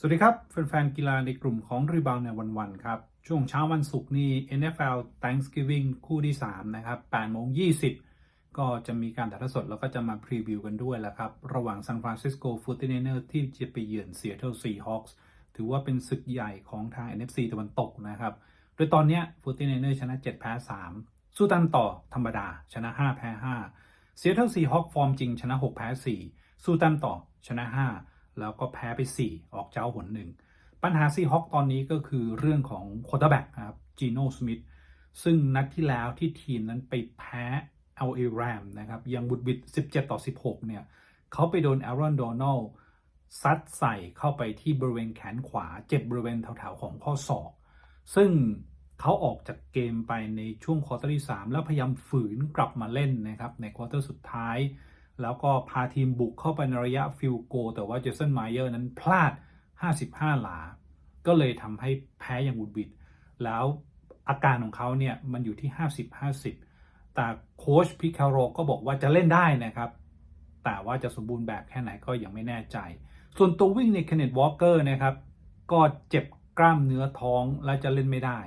สวัสดีครับ แฟนๆกีฬาในกลุ่มของรีบาวในวันๆครับ ช่วงเช้าวันศุกร์นี่ NFL Thanksgiving คู่ที่ 3 นะครับ8โมง20 ก็จะมีการถ่ายทอดสดแล้วก็จะมาพรีวิวกันด้วยแหละครับ ระหว่าง San Francisco 49ers ที่จะไปเยือน Seattle Seahawks ถือว่าเป็นศึกใหญ่ของทาง NFC ตะวันตกนะครับ โดยตอนนี้ย 49ers ชนะ 7 แพ้ 3 สู้ตันต่อธรรมดา ชนะ 5 แพ้ 5 Seattle Seahawks ฟอร์มจริงชนะ 6 แพ้ 4 สู้ตันต่อชนะ 5 แล้วก็แพ้ไป 4 ออกเจ้าหนหนึ่ง ปัญหาซีฮอคตอนนี้ก็คือเรื่องของโคต r แบ็กครับจีโน่สมิธซึ่งนัดที่แล้วที่ทีมนั้นไปแพ้ LA Ram นะครับยังบุดบิด 17 ต่อ 16 เนี่ยเขาไปโดน Aaron Donald ซัดใส่เข้าไปที่บริเวณแขนขวา เจ็บบริเวณแถวๆของข้อศอก ซึ่งเขาออกจากเกมไปในช่วงควอเตอร์ที่ 3 แล้วพยายามฝืนกลับมาเล่นนะครับในควอเตอร์สุดท้าย แล้วก็พาทีมบุกเข้าไปในระยะฟิลโก แต่ว่าเจสันไมเออร์นั้นพลาด 55 หลา ก็เลยทำให้แพ้อย่างบุดบิด แล้วอาการของเขาเนี่ยมันอยู่ที่ 50-50 แต่โค้ชพิคาโรก็บอกว่าจะเล่นได้นะครับ แต่ว่าจะสมบูรณ์แบบแค่ไหนก็ยังไม่แน่ใจ ส่วนตัววิ่งในเคนเนตวอลเกอร์นะครับ ก็เจ็บกล้ามเนื้อท้องและจะเล่นไม่ได้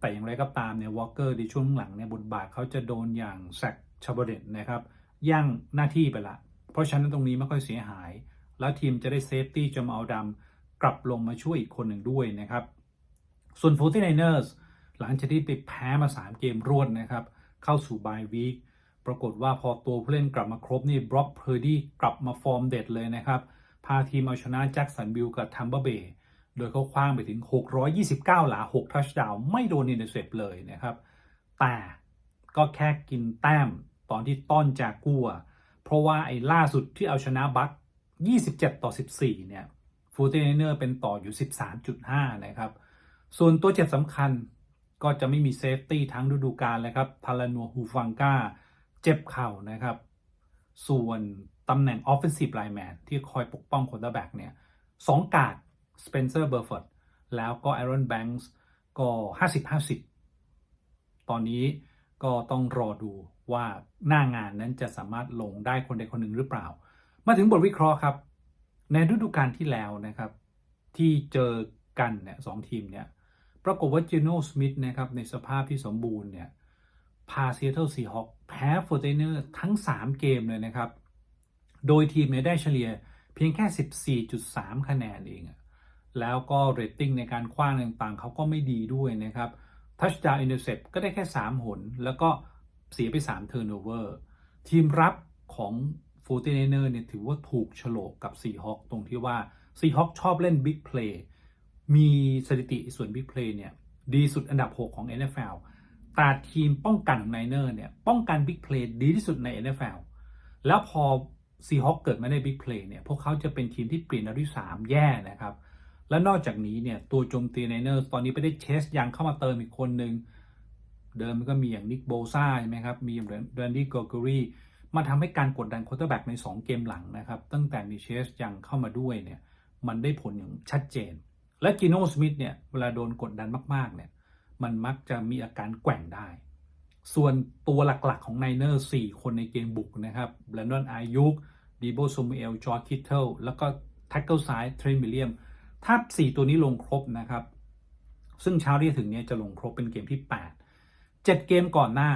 แต่อย่างไรก็ตามเนี่ยวอลเกอร์ในช่วงหลังเนี่ยบทบาทเขาจะโดนอย่างแซกชาบเดตนะครับ ย่างหน้าที่ไปละ เพราะฉะนั้นตรงนี้ไม่ค่อยเสียหาย แล้วทีมจะได้เซฟตี้จอมเอาดำกลับลงมาช่วยอีกคนหนึ่งด้วยนะครับ ส่วน 49ers หลังจากที่ไปแพ้มา 3 เกมรวดนะครับ เข้าสู่บายวีคปรากฏว่าพอตัวผู้เล่นกลับมาครบนี่บล็อกเพอร์ดี้กลับมาฟอร์มเด็ดเลยนะครับ พาทีมเอาชนะแจ็คสันบิลกับทัมเบอร์เบย์โดยเขาคว้างไปถึง 629 หลา 6 ทัชดาวไม่โดนอินเตอร์เซปเลยนะครับ แต่ก็แค่กินแต้ม ตอนที่ต้อนจากัวเพราะว่าไอ้ล่าสุดที่เอาชนะบัค27 ต่อ 14 เนี่ยฟูเตเนอร์เป็นต่ออยู่ 13.5 นะครับ ส่วนตัวเจ็บสำคัญก็จะไม่มีเซฟตี้ทั้งฤดูกาลเลยครับทารานัวฮูฟังกาเจ็บเข่านะครับ ส่วนตำแหน่ง Offensive Lineman ที่คอยปกป้องค u ร์ r แบ็กเนี่ยสองกาดสเปนเซอร์เบอร์ฟอร์ดแล้วก็ Aaron Banks ก็ 50-50 ตอนนี้ก็ต้องรอดู ว่าหน้างานนั้นจะสามารถลงได้คนใดคนหนึ่งหรือเปล่า มาถึงบทวิเคราะห์ครับ ในฤดูกาลที่แล้วนะครับ ที่เจอกันเนี่ยสองทีมเนี่ยปรากฏว่าเจโนสมิธนะครับในสภาพที่สมบูรณ์เนี่ยพาเซีแอตเทลซีฮอคแพ้ฟอร์เทเนอร์ทั้ง 3 เกมเลยนะครับ โดยทีมเนี่ยได้เฉลี่ยเพียงแค่ 14.3 คะแนนเองแล้วก็เรตติ้งในการคว้างต่างๆเขาก็ไม่ดีด้วยนะครับทัชดาวอินเตอร์เซปก็ได้แค่ 3 หน แล้วก็ เสียไป3เทอร์โนเวอร์ทีมรับของฟูติเนเนอร์เนี่ยถือว่าถูกฉลกกับซีฮอคตรงที่ว่าซีฮอคชอบเล่นบิ๊กเพลย์มีสถิติส่วนบิ๊กเพลย์เนี่ยดีสุดอันดับ 6 ของ NFL แต่ทีมป้องกันของไนเนอร์เนี่ยป้องกันบิ๊กเพลย์ดีที่สุดใน NFL แล้วพอซีฮอคเกิดมาได้บิ๊กเพลย์เนี่ยพวกเขาจะเป็นทีมที่เปลี่ยนอันดับที่ 3 แย่นะครับ และนอกจากนี้เนี่ยตัวโจมตีไนเนอร์ตอนนี้ไปได้เชสยังเข้ามาเติมอีกคนหนึ่ง เดิมก็มีอย่างนิกโบซ่าใช่ไหมครับ มีอย่างแรนดี้กอร์กรีมันทำให้การกดดันโคตอร์แบ็กใน 2 เกมหลังนะครับ ตั้งแต่มีเชสยังเข้ามาด้วยเนี่ยมันได้ผลอย่างชัดเจน และจิโน่สมิธเนี่ยเวลาโดนกดดันมากๆเนี่ยมันมักจะมีอาการแกว่งได้ ส่วนตัวหลักๆของไนเนอร์4คนในเกมบุกนะครับแบรนดอนอายุกดีโบซมูเอลจอร์คิทเทิลแล้วก็แท็กเกิลซ้ายเทรนมิเลียมถ้า4ตัวนี้ลงครบนะครับ ซึ่งเช้าที่ถึงเนี่ยจะลงครบเป็นเกมที่ 8 7 เกมก่อนหน้า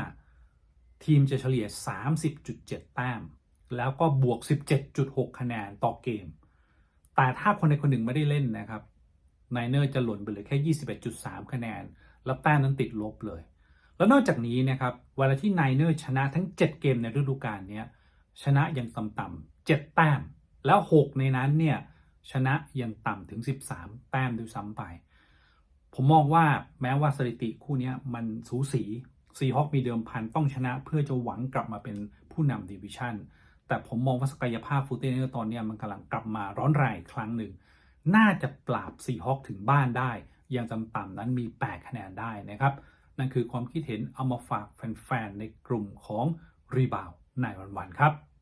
ทีมจะเฉลี่ย 30.7 แต้ม แล้วก็บวก 17.6 คะแนนต่อเกม แต่ถ้าคนใดคนหนึ่งไม่ได้เล่นนะครับไนเนอร์จะหล่นไปเหลือแค่ 21.3 คะแนน แล้วแต้มนั้นติดลบเลย แล้วนอกจากนี้นะครับเวลาที่ไนเนอร์ชนะทั้ง 7 เกมในฤดูกาลนี้ชนะอย่างต่ำๆ7แต้ม แล้ว 6 ในนั้นเนี่ยชนะยังต่ำถึง 13 แต้มด้วยซ้ำไป ผมมองว่าแม้ว่าสถิติคู่นี้มันสูสีซีฮอคมีเดิมพันต้องชนะเพื่อจะหวังกลับมาเป็นผู้นำดิวิชันแต่ผมมองว่าศักยภาพฟูเตเนอร์ตอนนี้มันกำลังกลับมาร้อนแรงครั้งหนึ่ง น่าจะปราบซีฮอคถึงบ้านได้ ยังจำต่ำนั้นมี 8 คะแนนได้นะครับ นั่นคือความคิดเห็นเอามาฝากแฟนๆ ในกลุ่มของรีบาวในวันๆครับ